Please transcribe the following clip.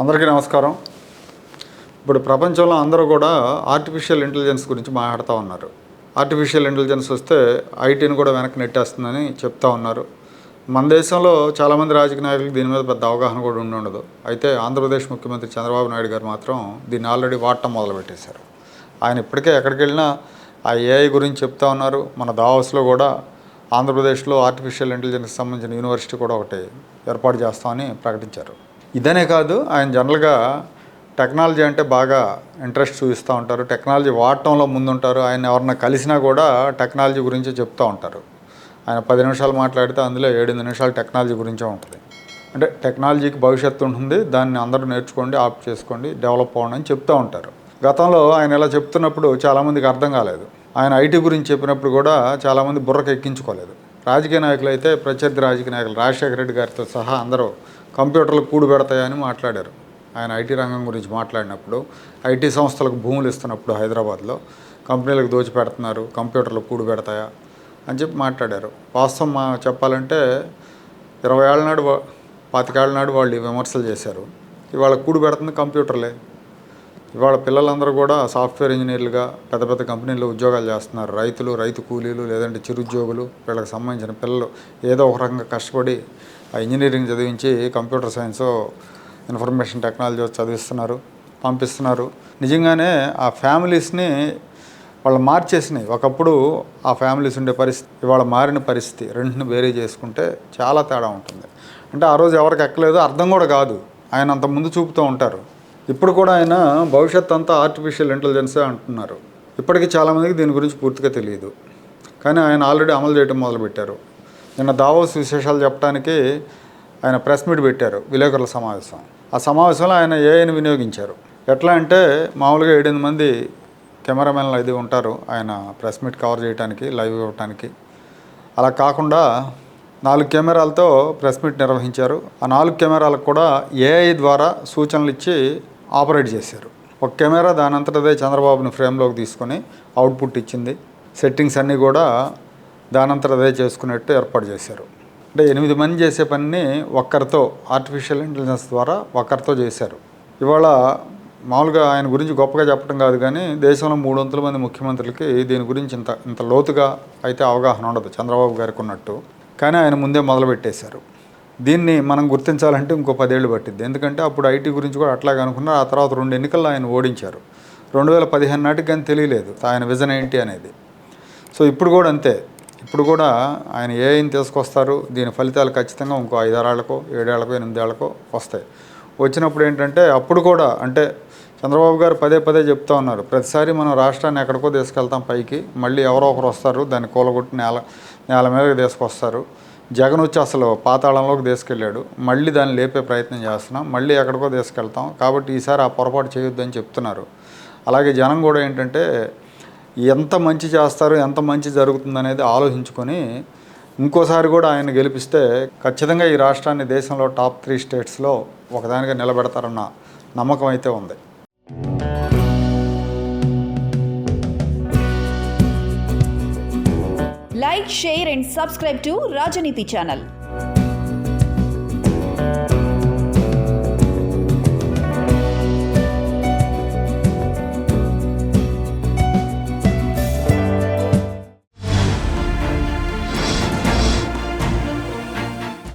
అందరికీ నమస్కారం. ఇప్పుడు ప్రపంచంలో అందరూ కూడా ఆర్టిఫిషియల్ ఇంటెలిజెన్స్ గురించి మాట్లాడుతూ ఉన్నారు. ఆర్టిఫిషియల్ ఇంటెలిజెన్స్ వస్తే ఐటీని కూడా వెనక్కి నెట్టేస్తుందని చెప్తా ఉన్నారు. మన దేశంలో చాలామంది రాజకీయ నాయకులకు దీని మీద పెద్ద అవగాహన కూడా ఉండి ఉండదు. అయితే ఆంధ్రప్రదేశ్ ముఖ్యమంత్రి చంద్రబాబు నాయుడు గారు మాత్రం దీన్ని ఆల్రెడీ వాడటం మొదలుపెట్టేశారు. ఆయన ఇప్పటికే ఎక్కడికి వెళ్ళినా ఆ ఏఐ గురించి చెప్తా ఉన్నారు. మన దావస్లో కూడా ఆంధ్రప్రదేశ్లో ఆర్టిఫిషియల్ ఇంటెలిజెన్స్కి సంబంధించిన యూనివర్సిటీ కూడా ఒకటి ఏర్పాటు చేస్తామని ప్రకటించారు. ఇదనే కాదు ఆయన జనరల్గా టెక్నాలజీ అంటే బాగా ఇంట్రెస్ట్ చూపిస్తూ ఉంటారు. టెక్నాలజీ వాడటంలో ముందుంటారు. ఆయన ఎవరన్నా కలిసినా కూడా టెక్నాలజీ గురించి చెప్తూ ఉంటారు. ఆయన పది నిమిషాలు మాట్లాడితే అందులో ఏడెనిమిది నిమిషాలు టెక్నాలజీ గురించే ఉంటుంది. అంటే టెక్నాలజీకి భవిష్యత్తు ఉంటుంది. దాన్ని అందరూ నేర్చుకోండి ఆప్ చేసుకోండి డెవలప్ అవ్వండి అని చెప్తూ ఉంటారు. గతంలో ఆయన ఇలా చెప్తున్నప్పుడు చాలామందికి అర్థం కాలేదు. ఆయన ఐటీ గురించి చెప్పినప్పుడు కూడా చాలామంది బుర్రకు ఎక్కించుకోలేదు రాజకీయ నాయకులు అయితే ప్రత్యర్థి రాజకీయ నాయకులు రాజశేఖర రెడ్డి గారితో సహా అందరూ కంప్యూటర్లు కూడు పెడతాయని మాట్లాడారు. ఆయన ఐటీ రంగం గురించి మాట్లాడినప్పుడు ఐటీ సంస్థలకు భూములు ఇస్తున్నప్పుడు హైదరాబాద్లో కంపెనీలకు దోచి పెడుతున్నారు కంప్యూటర్లు కూడు పెడతాయా అని చెప్పి మాట్లాడారు. వాస్తవం మా చెప్పాలంటే ఇరవై ఏళ్ళ నాడు పాతికేళ్ళ నాడు వాళ్ళు విమర్శలు చేశారు. ఇవాళ కూడు పెడుతుంది కంప్యూటర్లే. ఇవాళ పిల్లలందరూ కూడా సాఫ్ట్వేర్ ఇంజనీర్లుగా పెద్ద పెద్ద కంపెనీల్లో ఉద్యోగాలు చేస్తున్నారు. రైతులు రైతు కూలీలు లేదంటే చిరుద్యోగులు వీళ్ళకి సంబంధించిన పిల్లలు ఏదో ఒక రకంగా కష్టపడి ఇంజనీరింగ్ చదివించి కంప్యూటర్ సైన్స్ ఇన్ఫర్మేషన్ టెక్నాలజీ చదివిస్తున్నారు పంపిస్తున్నారు. నిజంగానే ఆ ఫ్యామిలీస్ని వాళ్ళు మార్చేసినాయి. ఒకప్పుడు ఆ ఫ్యామిలీస్ ఉండే పరిస్థితి ఇవాళ మారిన పరిస్థితి. రెండుని వేరే చేసుకుంటే చాలా తేడా ఉంటుంది. అంటే ఆ రోజు ఎవరికి ఎక్కలేదు అర్థం కూడా కాదు. ఆయన అంత ముందు చూపుతూ ఉంటారు. ఇప్పుడు కూడా ఆయన భవిష్యత్ అంతా ఆర్టిఫిషియల్ ఇంటెలిజెన్సే అంటున్నారు. ఇప్పటికీ చాలామందికి దీని గురించి పూర్తిగా తెలియదు. కానీ ఆయన ఆల్రెడీ అమలు చేయడం మొదలుపెట్టారు. నిన్న దావోస్ విశేషాలు చెప్పడానికి ఆయన ప్రెస్ మీట్ పెట్టారు విలేకరుల సమావేశం. ఆ సమావేశంలో ఆయన ఏఐని వినియోగించారు. ఎట్లా అంటే మామూలుగా ఏడెనిమిది మంది కెమెరామెన్లు అది ఉంటారు ఆయన ప్రెస్ మీట్ కవర్ చేయడానికి లైవ్ ఇవ్వడానికి అలా కాకుండా నాలుగు కెమెరాలతో ప్రెస్ మీట్ నిర్వహించారు. ఆ నాలుగు కెమెరాలకు కూడా ఏఐ ద్వారా సూచనలు ఇచ్చి ఆపరేట్ చేశారు. ఒక కెమెరా దాని అంతటదే చంద్రబాబుని ఫ్రేమ్లోకి తీసుకొని అవుట్పుట్ ఇచ్చింది. సెట్టింగ్స్ అన్నీ కూడా దానంతర అదే చేసుకునేట్టు ఏర్పాటు చేశారు. అంటే ఎనిమిది మంది చేసే పనిని ఒక్కరితో ఆర్టిఫిషియల్ ఇంటెలిజెన్స్ ద్వారా ఒక్కరితో చేశారు. ఇవాళ మామూలుగా ఆయన గురించి గొప్పగా చెప్పడం కాదు కానీ దేశంలో మూడు వందల మంది ముఖ్యమంత్రులకి దీని గురించి ఇంత ఇంత లోతుగా అయితే అవగాహన ఉండదు చంద్రబాబు గారికి ఉన్నట్టు. కానీ ఆయన ముందే మొదలుపెట్టేశారు. దీన్ని మనం గుర్తించాలంటే ఇంకో పదేళ్ళు పట్టింది ఎందుకంటే అప్పుడు ఐటీ గురించి కూడా అట్లాగే అనుకున్నారు. ఆ తర్వాత రెండు ఎన్నికల్లో ఆయన ఓడించారు. రెండు వేల పదిహేను నాటికి కానీ తెలియలేదు ఆయన విజన్ ఏంటి అనేది. సో ఇప్పుడు కూడా అంతే. ఇప్పుడు కూడా ఆయన ఏ ఏం తీసుకొస్తారు దీని ఫలితాలు ఖచ్చితంగా ఇంకో ఐదారేళ్ళకో ఏడేళ్ళకో ఎనిమిదేళ్ళకో వస్తాయి. వచ్చినప్పుడు ఏంటంటే అప్పుడు కూడా అంటే చంద్రబాబు గారు పదే పదే చెప్తా ఉన్నారు ప్రతిసారి మనం రాష్ట్రాన్ని ఎక్కడికో తీసుకెళ్తాం పైకి మళ్ళీ ఎవరో ఒకరు వస్తారు దాన్ని కూలగొట్టి నేల నేల మీదకి తీసుకొస్తారు. జగన్ వచ్చి అసలు పాతాళంలోకి తీసుకెళ్ళాడు మళ్ళీ దాన్ని లేపే ప్రయత్నం చేస్తున్నాం మళ్ళీ ఎక్కడికో తీసుకెళ్తాం కాబట్టి ఈసారి ఆ పొరపాటు చేయొద్దని చెప్తున్నారు. అలాగే జనం కూడా ఏంటంటే ఎంత మంచి చేస్తారు ఎంత మంచి జరుగుతుంది అనేది ఆలోచించుకొని ఇంకోసారి కూడా ఆయన గెలిపిస్తే ఖచ్చితంగా ఈ రాష్ట్రాన్ని దేశంలో టాప్ త్రీ స్టేట్స్లో ఒకదానిగా నిలబెడతారన్న నమ్మకం అయితే ఉంది. Like share and subscribe to Rajneeti channel